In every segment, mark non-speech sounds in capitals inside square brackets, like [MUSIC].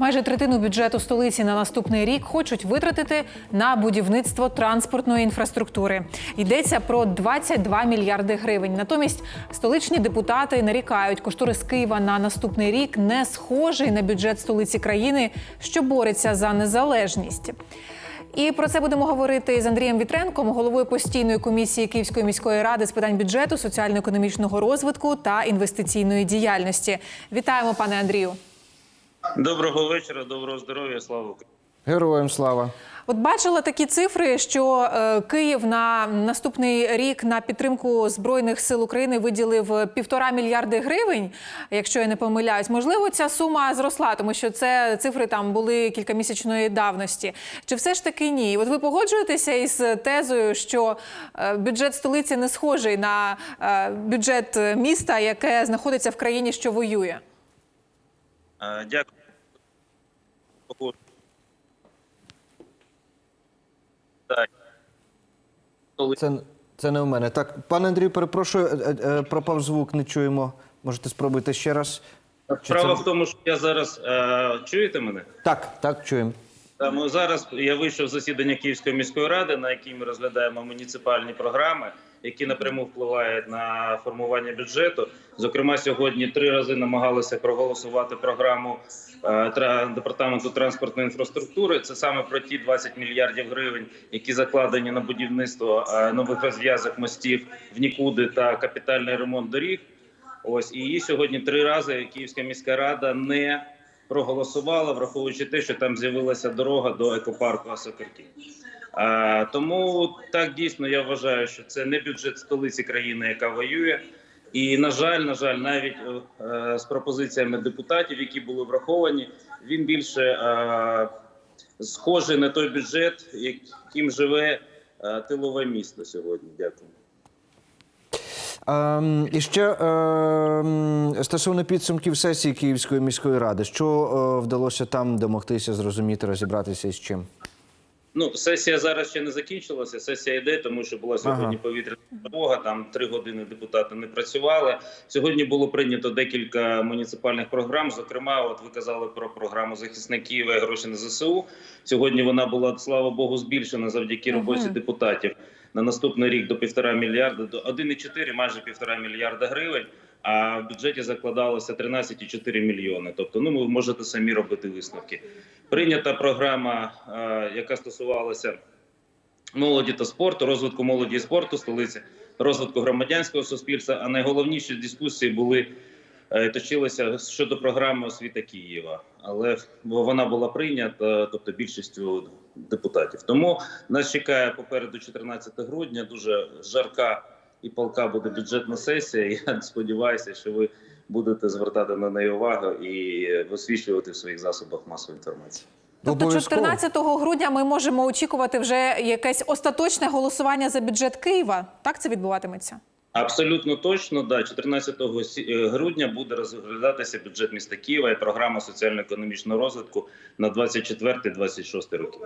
Майже третину бюджету столиці на наступний рік хочуть витратити на будівництво транспортної інфраструктури. Йдеться про 22 мільярди гривень. Натомість столичні депутати нарікають, кошторис Києва на наступний рік не схожий на бюджет столиці країни, що бореться за незалежність. І про це будемо говорити з Андрієм Вітренком, головою постійної комісії Київської міської ради з питань бюджету, соціально-економічного розвитку та інвестиційної діяльності. Вітаємо, пане Андрію. Доброго вечора, доброго здоров'я, слава Україні. Героям слава. От бачила такі цифри, що е, Київ на наступний рік на підтримку збройних сил України виділив півтора мільярди гривень. Якщо я не помиляюсь, можливо, ця сума зросла, тому що це цифри там були кількамісячної давності. Чи все ж таки ні? От ви погоджуєтеся із тезою, що е, бюджет столиці не схожий на е, бюджет міста, яке знаходиться в країні, що воює? Дякую. Погоджуюсь. Так. Коли- Це, це не у мене. Так, пане Андрію, перепрошую, е, е, пропав звук, не чуємо. Можете спробуйте ще раз. Справа це- в тому, що я зараз е, чуєте мене? Так, так, чуємо. Тому зараз я вийшов з засідання Київської міської ради, на якій ми розглядаємо муніципальні програми, які напряму впливають на формування бюджету. Зокрема, сьогодні три рази намагалися проголосувати програму е, департаменту транспортної інфраструктури. Це саме про ті 20 мільярдів гривень, які закладені на будівництво е, нових розв'язок мостів в нікуди та капітальний ремонт доріг. Ось і її сьогодні три рази Київська міська рада не проголосувала, враховуючи те, що там з'явилася дорога до екопарку Асокерки. А, тому так дійсно я вважаю, що це не бюджет столиці країни, яка воює. І на жаль, на жаль, навіть е, е, з пропозиціями депутатів, які були враховані, він більше е, схожий на той бюджет, яким живе е, тилове місто сьогодні. Дякую. Ем, і ще ем, стосовно підсумків сесії Київської міської ради, що е, вдалося там домогтися, зрозуміти, розібратися із чим? Ну, сесія зараз ще не закінчилася. Сесія йде, тому що була сьогодні Ага. повітряна тривога. Там три години депутати не працювали. Сьогодні було прийнято декілька муніципальних програм. Зокрема, от ви казали про програму захисників і гроші на ЗСУ. Сьогодні вона була, слава Богу, збільшена завдяки роботі Мгм. депутатів на наступний рік до півтора мільярда, до 1,4, майже півтора мільярда гривень. А в бюджеті закладалося 13,4 мільйони. Тобто, ну ви можете самі робити висновки. Прийнята програма, е, яка стосувалася молоді та спорту, розвитку молоді і спорту столиці, розвитку громадянського суспільства. А найголовніші дискусії були е, точилися щодо програми освіта Києва, але вона була прийнята, тобто більшістю депутатів. Тому нас чекає попереду 14 грудня. Дуже жарка і полка буде бюджетна сесія. [LAUGHS] Я сподіваюся, що ви будете звертати на неї увагу і висвітлювати в своїх засобах масової інформації. Тобто Обов'язково. 14 грудня ми можемо очікувати вже якесь остаточне голосування за бюджет Києва. Так це відбуватиметься? Абсолютно точно, да, 14 сі- е, грудня буде розглядатися бюджет міста Києва і програма соціально-економічного розвитку на 24-26 роки.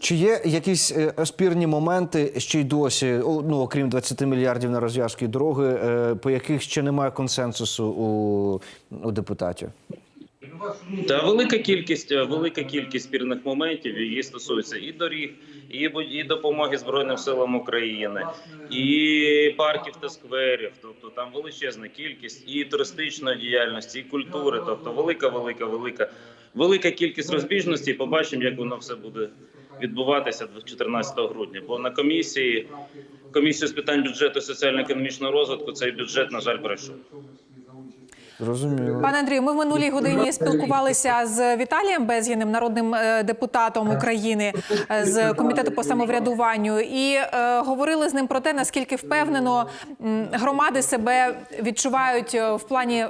Чи є якісь е, спірні моменти ще й досі, ну окрім 20 мільярдів на розв'язки дороги, е, по яких ще немає консенсусу у, у депутатів? Та велика кількість, е, велика кількість спірних моментів її стосується і доріг, і, і допомоги Збройним силам України, і парків та скверів. Тобто там величезна кількість і туристичної діяльності, і культури. Тобто велика, велика, велика, велика кількість розбіжностей. Побачимо, як воно все буде відбуватися 14 грудня. Бо на комісії комісію з питань бюджету соціально-економічного розвитку цей бюджет, на жаль, пройшов. Зрозуміло. Пане Андрію, ми в минулій годині спілкувалися з Віталієм Безгіним, народним е, депутатом України е, з комітету по самоврядуванню, і е, говорили з ним про те, наскільки впевнено громади себе відчувають е, в плані. е,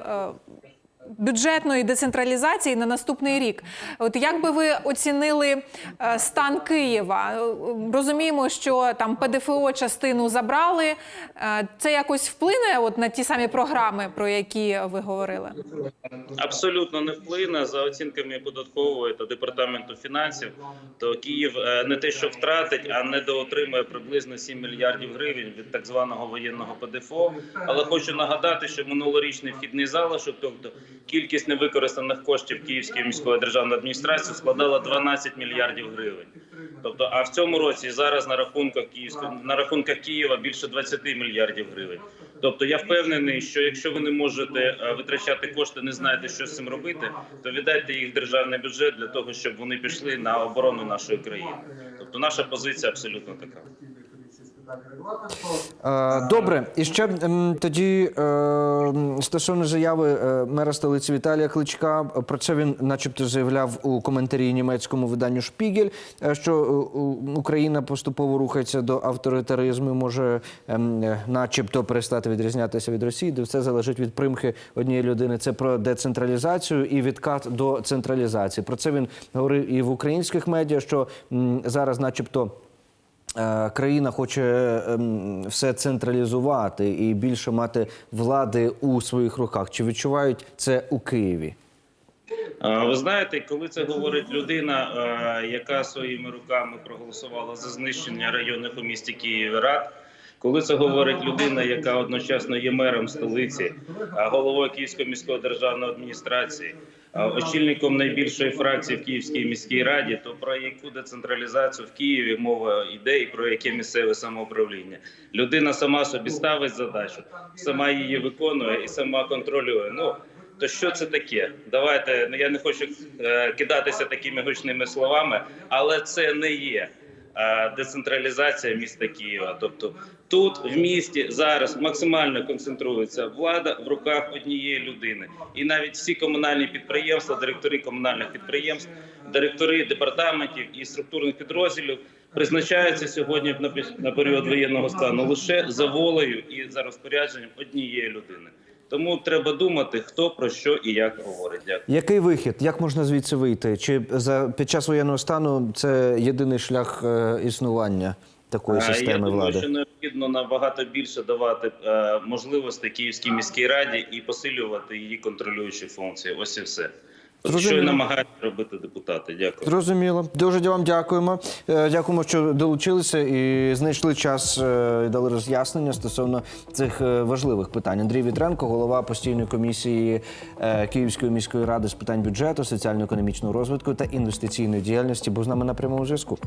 Бюджетної децентралізації на наступний рік. От як би ви оцінили е, стан Києва? Е, Розуміємо, що там ПДФО частину забрали. Е, Це якось вплине от на ті самі програми, про які ви говорили? Абсолютно не вплине за оцінками податкової та департаменту фінансів. То Київ не те, що втратить, а недоотримує приблизно 7 мільярдів гривень від так званого воєнного ПДФО. Але хочу нагадати, що минулорічний вхідний залишок, тобто кількість невикористаних коштів Київської міської державної адміністрації складала 12 мільярдів гривень. Тобто, а в цьому році зараз на рахунках Київського на рахунках Києва більше 20 мільярдів гривень. Тобто я впевнений, що якщо ви не можете е, витрачати кошти, не знаєте, що з цим робити, то віддайте їх в державний бюджет для того, щоб вони пішли на оборону нашої країни. Тобто наша позиція абсолютно така. Е, Добре, і ще тоді е, стосовно заяви е, мера столиці Віталія Кличка. Про це він, начебто, заявляв у коментарі німецькому виданню Шпігель, що Україна поступово рухається до авторитаризму, може, ем, начебто, перестати відрізнятися від Росії, де все залежить від примхи однієї людини. Це про децентралізацію і відкат до централізації. Про це він говорив і в українських медіа, що зараз, начебто. Е, Країна хоче ем, все централізувати і більше мати влади у своїх руках. Чи відчувають це у Києві? Ви знаєте, коли це говорить людина, е, яка своїми руками проголосувала за знищення районних у місті Києві рад, коли це говорить людина, яка одночасно є мером столиці, головою Київської міської державної адміністрації, очільником найбільшої фракції в Київській міській раді, то про яку децентралізацію в Києві мова йде і про яке місцеве самоуправління? Людина сама собі ставить задачу, сама її виконує і сама контролює. Ну то що це таке? Давайте ну я не хочу е, кидатися такими гучними словами, але це не є децентралізація міста Києва. Тобто тут в місті зараз максимально концентрується влада в руках однієї людини, і навіть всі комунальні підприємства, директори комунальних підприємств, директори департаментів і структурних підрозділів. Призначаються сьогодні на період воєнного стану лише за волею і за розпорядженням однієї людини. Тому треба думати, хто про що і як говорить. Дякую. Який вихід? Як можна звідси вийти? Чи за під час воєнного стану це єдиний шлях е, існування такої А, системи Я думаю, влади? що необхідно набагато більше давати е, можливостей Київській міській раді і посилювати її контролюючі функції. Ось і все. От що і намагаються робити депутати. Дякую. Зрозуміло. Дуже вам дякуємо. Е, Дякуємо, що долучилися і знайшли час е, і дали роз'яснення стосовно цих е, важливих питань. Андрій Вітренко, голова постійної комісії Київської міської ради з питань бюджету, соціально-економічного розвитку та інвестиційної діяльності, був з нами на прямому зв'язку.